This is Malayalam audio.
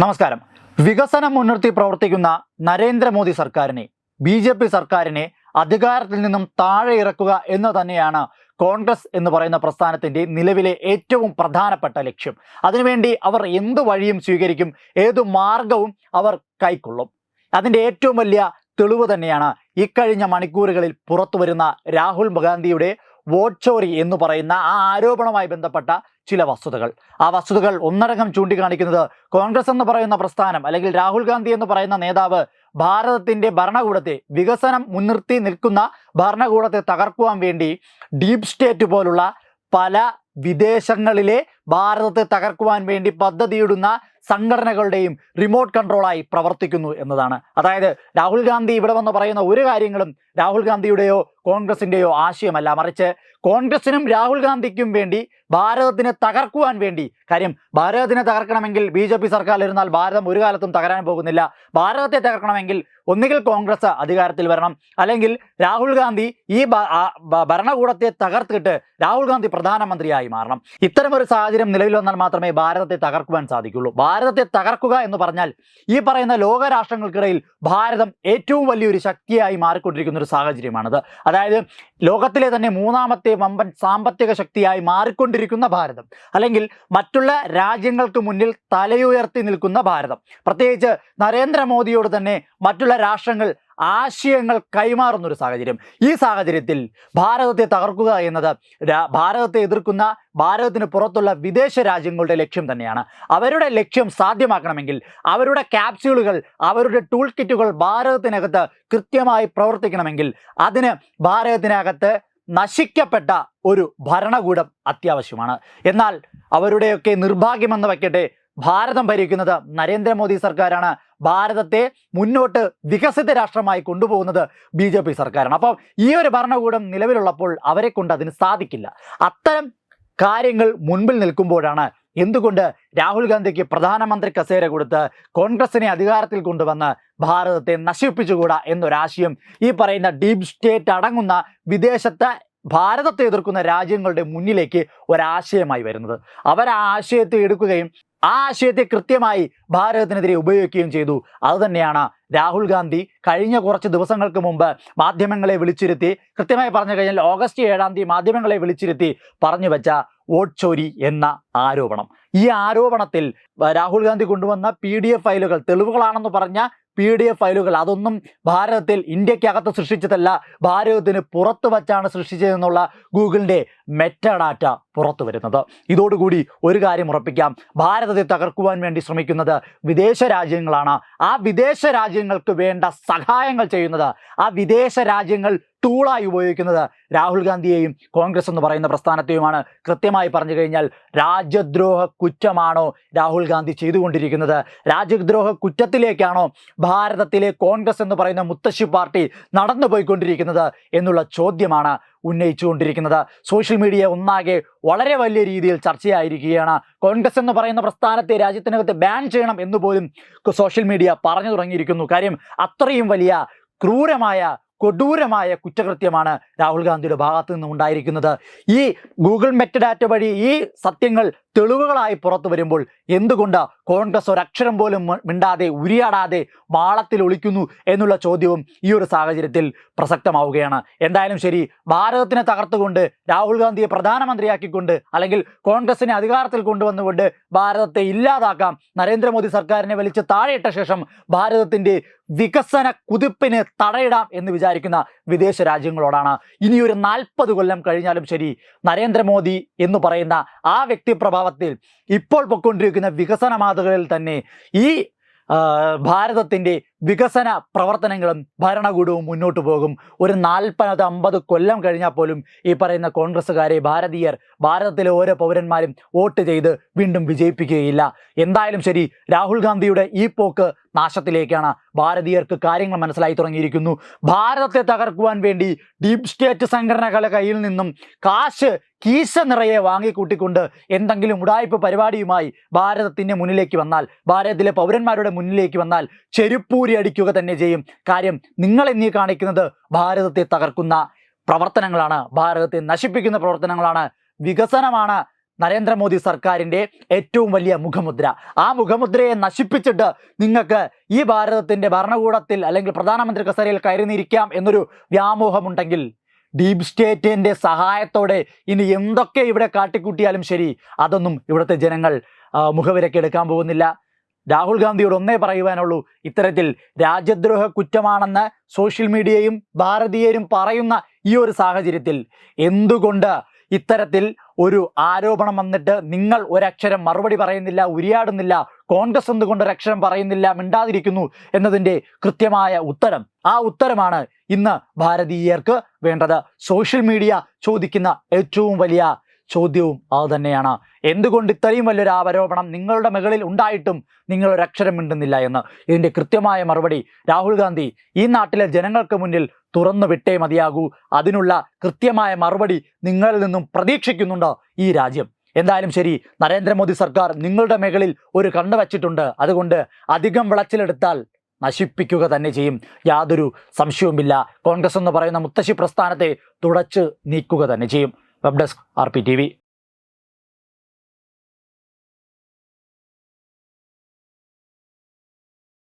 നമസ്കാരം. വികസനം മുൻനിർത്തി പ്രവർത്തിക്കുന്ന നരേന്ദ്രമോദി സർക്കാരിനെ ബി ജെ പി സർക്കാരിനെ അധികാരത്തിൽ നിന്നും താഴെ ഇറക്കുക എന്ന് തന്നെയാണ് കോൺഗ്രസ് എന്ന് പറയുന്ന പ്രസ്ഥാനത്തിന്റെ നിലവിലെ ഏറ്റവും പ്രധാനപ്പെട്ട ലക്ഷ്യം. അതിനുവേണ്ടി അവർ എന്ത് വഴിയും സ്വീകരിക്കും ഏതു മാർഗവും അവർ കൈക്കൊള്ളും. അതിന്റെ ഏറ്റവും വലിയ തെളിവ് തന്നെയാണ് ഇക്കഴിഞ്ഞ മണിക്കൂറുകളിൽ പുറത്തു വരുന്ന രാഹുൽ ഗാന്ധിയുടെ വോട്ട് ചോറി എന്ന് പറയുന്ന ആ ആരോപണവുമായി ബന്ധപ്പെട്ട ചില വസ്തുതകൾ. ആ വസ്തുതകൾ ഒന്നടങ്കം ചൂണ്ടിക്കാണിക്കുന്നത് കോൺഗ്രസ് എന്ന് പറയുന്ന പ്രസ്ഥാനം അല്ലെങ്കിൽ രാഹുൽ ഗാന്ധി എന്ന് പറയുന്ന നേതാവ് ഭാരതത്തിന്റെ ഭരണകൂടത്തെ വികസനം മുൻനിർത്തി നിൽക്കുന്ന ഭരണകൂടത്തെ തകർക്കുവാൻ വേണ്ടി ഡീപ് സ്റ്റേറ്റ് പോലുള്ള പല വിദേശങ്ങളിലെ ഭാരതത്തെ തകർക്കുവാൻ വേണ്ടി പദ്ധതിയിടുന്ന സംഘടനകളുടെയും റിമോട്ട് കൺട്രോളായി പ്രവർത്തിക്കുന്നു എന്നതാണ്. അതായത് രാഹുൽ ഗാന്ധി ഇവിടെ വന്ന് പറയുന്ന ഒരു കാര്യങ്ങളും രാഹുൽ ഗാന്ധിയുടെയോ കോൺഗ്രസിന്റെയോ ആശയമല്ല. മറിച്ച് കോൺഗ്രസിനും രാഹുൽ ഗാന്ധിക്കും വേണ്ടി ഭാരതത്തിനെ തകർക്കുവാൻ വേണ്ടി കാര്യം ഭാരതത്തിനെ തകർക്കണമെങ്കിൽ ബി ജെ പി സർക്കാർ ഇരുന്നാൽ ഭാരതം ഒരു കാലത്തും തകരാൻ പോകുന്നില്ല. ഭാരതത്തെ തകർക്കണമെങ്കിൽ ഒന്നുകിൽ കോൺഗ്രസ് അധികാരത്തിൽ വരണം. അല്ലെങ്കിൽ രാഹുൽ ഗാന്ധി ഈ ഭരണകൂടത്തെ തകർത്തിട്ട് രാഹുൽ ഗാന്ധി പ്രധാനമന്ത്രിയായി. മാറണം. ഇത്തരം ഒരു സാഹചര്യം നിലവിൽ വന്നാൽ മാത്രമേ ഭാരതത്തെ തകർക്കുവാൻ സാധിക്കുള്ളൂ. ഭാരതത്തെ തകർക്കുക എന്ന് പറഞ്ഞാൽ ഈ പറയുന്ന ലോകരാഷ്ട്രങ്ങൾക്കിടയിൽ ഭാരതം ഏറ്റവും വലിയൊരു ശക്തിയായി മാറിക്കൊണ്ടിരിക്കുന്ന ഒരു സാഹചര്യമാണിത്. അതായത് ലോകത്തിലെ തന്നെ മൂന്നാമത്തെ വമ്പൻ സാമ്പത്തിക ശക്തിയായി മാറിക്കൊണ്ടിരിക്കുന്ന ഭാരതം അല്ലെങ്കിൽ മറ്റുള്ള രാജ്യങ്ങൾക്ക് മുന്നിൽ തലയുയർത്തി നിൽക്കുന്ന ഭാരതം. പ്രത്യേകിച്ച് നരേന്ദ്രമോദിയോട് തന്നെ മറ്റുള്ള രാഷ്ട്രങ്ങൾ ആശയങ്ങൾ കൈമാറുന്ന ഒരു സാഹചര്യം. ഈ സാഹചര്യത്തിൽ ഭാരതത്തെ തകർക്കുക എന്നത് ഭാരതത്തെ എതിർക്കുന്ന ഭാരതത്തിന് പുറത്തുള്ള വിദേശ രാജ്യങ്ങളുടെ ലക്ഷ്യം തന്നെയാണ്. അവരുടെ ലക്ഷ്യം സാധ്യമാക്കണമെങ്കിൽ അവരുടെ ക്യാപ്സ്യൂളുകൾ അവരുടെ ടൂൾ കിറ്റുകൾ ഭാരതത്തിനകത്ത് കൃത്യമായി പ്രവർത്തിക്കണമെങ്കിൽ അതിന് ഭാരതത്തിനകത്ത് നശിക്കപ്പെട്ട ഒരു ഭരണകൂടം അത്യാവശ്യമാണ്. എന്നാൽ അവരുടെയൊക്കെ നിർഭാഗ്യമെന്ന് വയ്ക്കട്ടെ ഭാരതം ഭരിക്കുന്നത് നരേന്ദ്രമോദി സർക്കാരാണ്. ഭാരതത്തെ മുന്നോട്ട് വികസിത രാഷ്ട്രമായി കൊണ്ടുപോകുന്നത് ബി ജെ പി സർക്കാരാണ്. അപ്പം ഈ ഒരു ഭരണകൂടം നിലവിലുള്ളപ്പോൾ അവരെ കൊണ്ട് അതിന് സാധിക്കില്ല. അത്തരം കാര്യങ്ങൾ മുൻപിൽ നിൽക്കുമ്പോഴാണ് എന്തുകൊണ്ട് രാഹുൽ ഗാന്ധിക്ക് പ്രധാനമന്ത്രി കസേര കൊടുത്ത് കോൺഗ്രസിനെ അധികാരത്തിൽ കൊണ്ടുവന്ന് ഭാരതത്തെ നശിപ്പിച്ചുകൂടാ എന്നൊരാശയം ഈ പറയുന്ന ഡീപ് സ്റ്റേറ്റ് അടങ്ങുന്ന വിദേശത്തെ ഭാരതത്തെ എതിർക്കുന്ന രാജ്യങ്ങളുടെ മുന്നിലേക്ക് ഒരാശയമായി വരുന്നത്. അവർ ആ ആശയത്തെ എടുക്കുകയും ആ ആശയത്തെ കൃത്യമായി ഭാരതത്തിനെതിരെ ഉപയോഗിക്കുകയും ചെയ്തു. അതുതന്നെയാണ് രാഹുൽ ഗാന്ധി കഴിഞ്ഞ കുറച്ച് ദിവസങ്ങൾക്ക് മുമ്പ് മാധ്യമങ്ങളെ വിളിച്ചിരുത്തി കൃത്യമായി പറഞ്ഞു കഴിഞ്ഞാൽ ഓഗസ്റ്റ് ഏഴാം തീയതി മാധ്യമങ്ങളെ വിളിച്ചിരുത്തി പറഞ്ഞു വെച്ച വോട്ട് ചോരി എന്ന ആരോപണം. ഈ ആരോപണത്തിൽ രാഹുൽ ഗാന്ധി കൊണ്ടുവന്ന പി ഡി എഫ് ഫയലുകൾ തെളിവുകളാണെന്ന് പറഞ്ഞ പി ഡി എഫ് ഫയലുകൾ അതൊന്നും ഭാരതത്തിൽ ഇന്ത്യക്കകത്ത് സൃഷ്ടിച്ചതല്ല ഭാരതത്തിന് പുറത്തു വച്ചാണ് സൃഷ്ടിച്ചതെന്നുള്ള ഗൂഗിളിന്റെ മെറ്റഡാറ്റ പുറത്തു വരുന്നത്. ഇതോടുകൂടി ഒരു കാര്യം ഉറപ്പിക്കാം. ഭാരതത്തെ തകർക്കുവാൻ വേണ്ടി ശ്രമിക്കുന്നത് വിദേശ രാജ്യങ്ങളാണ്. ആ വിദേശ രാജ്യങ്ങൾക്ക് വേണ്ട സഹായങ്ങൾ ചെയ്യുന്നത് ആ വിദേശ രാജ്യങ്ങൾ ടൂളായി ഉപയോഗിക്കുന്നത് രാഹുൽ ഗാന്ധിയെയും കോൺഗ്രസ് എന്ന് പറയുന്ന പ്രസ്ഥാനത്തെയുമാണ്. കൃത്യമായി പറഞ്ഞു കഴിഞ്ഞാൽ രാജ്യദ്രോഹ കുറ്റമാണോ രാഹുൽ ഗാന്ധി ചെയ്തുകൊണ്ടിരിക്കുന്നത്? രാജ്യദ്രോഹ കുറ്റത്തിലേക്കാണോ ഭാരതത്തിലെ കോൺഗ്രസ് എന്ന് പറയുന്ന മുത്തശ്ശി പാർട്ടി നടന്നു പോയിക്കൊണ്ടിരിക്കുന്നത് എന്നുള്ള ചോദ്യമാണ് ഉന്നയിച്ചുകൊണ്ടിരിക്കുന്നത്. സോഷ്യൽ മീഡിയ ഒന്നാകെ വളരെ വലിയ രീതിയിൽ ചർച്ചയായിരിക്കുകയാണ്. കോൺഗ്രസ് എന്ന് പറയുന്ന പ്രസ്ഥാനത്തെ രാജ്യത്തിനകത്ത് ബാൻ ചെയ്യണം എന്ന് പോലും സോഷ്യൽ മീഡിയ പറഞ്ഞു തുടങ്ങിയിരിക്കുന്നു. കാര്യം അത്രയും വലിയ ക്രൂരമായ കൊടൂരമായ കുറ്റകൃത്യമാണ് രാഹുൽ ഗാന്ധിയുടെ ഭാഗത്ത് നിന്നും ഉണ്ടായിരിക്കുന്നത്. ഈ ഗൂഗിൾ മെറ്റഡാറ്റ വഴി ഈ സത്യങ്ങൾ തെളിവുകളായി പുറത്തു വരുമ്പോൾ എന്തുകൊണ്ട് കോൺഗ്രസ് ഒരക്ഷരം പോലും മിണ്ടാതെ ഉരിയാടാതെ വാളത്തിൽ ഒളിക്കുന്നു എന്നുള്ള ചോദ്യവും ഈ ഒരു സാഹചര്യത്തിൽ പ്രസക്തമാവുകയാണ്. എന്തായാലും ശരി ഭാരതത്തിനെ തകർത്തുകൊണ്ട് രാഹുൽ ഗാന്ധിയെ പ്രധാനമന്ത്രിയാക്കിക്കൊണ്ട് അല്ലെങ്കിൽ കോൺഗ്രസിനെ അധികാരത്തിൽ കൊണ്ടുവന്നുകൊണ്ട് ഭാരതത്തെ ഇല്ലാതാക്കാം നരേന്ദ്രമോദി സർക്കാരിനെ വലിച്ച് താഴെയിട്ട ശേഷം ഭാരതത്തിന്റെ വികസന കുതിപ്പിന് തടയിടാം എന്ന് വിചാരിക്കുന്ന വിദേശ രാജ്യങ്ങളോടാണ്. ഇനിയൊരു നാൽപ്പത് കൊല്ലം കഴിഞ്ഞാലും ശരി നരേന്ദ്രമോദി എന്ന് പറയുന്ന ആ വ്യക്തിപ്രഭാവത്തിൽ ഇപ്പോൾ പൊക്കൊണ്ടിരിക്കുന്ന വികസന മാതൃകയിൽ തന്നെ ഈ ഭാരതത്തിന്റെ വികസന പ്രവർത്തനങ്ങളും ഭരണകൂടവും മുന്നോട്ട് പോകും. ഒരു നാൽപ്പത് അമ്പത് കൊല്ലം കഴിഞ്ഞാൽ പോലും ഈ പറയുന്ന കോൺഗ്രസ്സുകാരെ ഭാരതീയർ ഭാരതത്തിലെ ഓരോ പൗരന്മാരും വോട്ട് ചെയ്ത് വീണ്ടും വിജയിപ്പിക്കുകയില്ല. എന്തായാലും ശരി രാഹുൽ ഗാന്ധിയുടെ ഈ പോക്ക് നാശത്തിലേക്കാണ്. ഭാരതീയർക്ക് കാര്യങ്ങൾ മനസ്സിലായി തുടങ്ങിയിരിക്കുന്നു. ഭാരതത്തെ തകർക്കുവാൻ വേണ്ടി ഡീപ് സ്റ്റേറ്റ് സംഘടനകളുടെ കയ്യിൽ നിന്നും കാശ് കീശ നിറയെ വാങ്ങിക്കൂട്ടിക്കൊണ്ട് എന്തെങ്കിലും ഉടായ്പ പരിപാടിയുമായി ഭാരതത്തിന്റെ മുന്നിലേക്ക് വന്നാൽ ഭാരതത്തിലെ പൗരന്മാരുടെ മുന്നിലേക്ക് വന്നാൽ ചെരുപ്പൂരി അടിക്കുക തന്നെ ചെയ്യും. കാര്യം നിങ്ങൾ എന്നീ കാണിക്കുന്നത് ഭാരതത്തെ തകർക്കുന്ന പ്രവർത്തനങ്ങളാണ്. ഭാരതത്തെ നശിപ്പിക്കുന്ന പ്രവർത്തനങ്ങളാണ്. വികസനമാണ് നരേന്ദ്രമോദി സർക്കാരിന്റെ ഏറ്റവും വലിയ മുഖമുദ്ര. ആ മുഖമുദ്രയെ നശിപ്പിച്ചിട്ട് നിങ്ങൾക്ക് ഈ ഭാരതത്തിന്റെ ഭരണകൂടത്തിൽ അല്ലെങ്കിൽ പ്രധാനമന്ത്രി കസേരയിൽ കയറിനിരിക്കാം എന്നൊരു വ്യാമോഹമുണ്ടെങ്കിൽ ഡീപ് സ്റ്റേറ്റിന്റെ സഹായത്തോടെ ഇനി എന്തൊക്കെ ഇവിടെ കാട്ടിക്കൂട്ടിയാലും ശരി അതൊന്നും ഇവിടുത്തെ ജനങ്ങൾ മുഖവിലക്കെടുക്കാൻ പോകുന്നില്ല. രാഹുൽ ഗാന്ധിയോട് ഒന്നേ പറയുവാനുള്ളൂ. ഇത്തരത്തിൽ രാജ്യദ്രോഹ കുറ്റമാണെന്ന് സോഷ്യൽ മീഡിയയും ഭാരതീയരും പറയുന്ന ഈ ഒരു സാഹചര്യത്തിൽ എന്തുകൊണ്ട് ഇത്തരത്തിൽ ഒരു ആരോപണം വന്നിട്ട് നിങ്ങൾ ഒരക്ഷരം മറുപടി പറയുന്നില്ല ഉരിയാടുന്നില്ല കോൺഗ്രസ് എന്തുകൊണ്ട് ഒരക്ഷരം പറയുന്നില്ല മിണ്ടാതിരിക്കുന്നു എന്നതിന്റെ കൃത്യമായ ഉത്തരം? ആ ഉത്തരമാണ് ഇന്ന് ഭാരതീയർക്ക് വേണ്ടത്. സോഷ്യൽ മീഡിയ ചോദിക്കുന്ന ഏറ്റവും വലിയ ചോദ്യവും അത് തന്നെയാണ്. എന്തുകൊണ്ട് ഇത്രയും വലിയൊരു ആരോപണം നിങ്ങളുടെ മുകളിൽ ഉണ്ടായിട്ടും നിങ്ങൾ ഒരു അക്ഷരം മിണ്ടുന്നില്ല എന്ന്? ഇതിന്റെ കൃത്യമായ മറുപടി രാഹുൽ ഗാന്ധി ഈ നാട്ടിലെ ജനങ്ങൾക്ക് മുന്നിൽ തുറന്നു വിട്ടേ മതിയാകൂ. അതിനുള്ള കൃത്യമായ മറുപടി നിങ്ങളിൽ നിന്നും പ്രതീക്ഷിക്കുന്നുണ്ട് ഈ രാജ്യം? എന്തായാലും ശരി നരേന്ദ്രമോദി സർക്കാർ നിങ്ങളുടെ മുകളിൽ ഒരു കണ്ണ് വച്ചിട്ടുണ്ട്. അതുകൊണ്ട് അധികം വിളച്ചിലെടുത്താൽ നശിപ്പിക്കുക തന്നെ ചെയ്യും. യാതൊരു സംശയവുമില്ല. കോൺഗ്രസ് എന്ന് പറയുന്ന മുത്തശ്ശി പ്രസ്ഥാനത്തെ തുടച്ച് നീക്കുക തന്നെ ചെയ്യും. web desk R P T V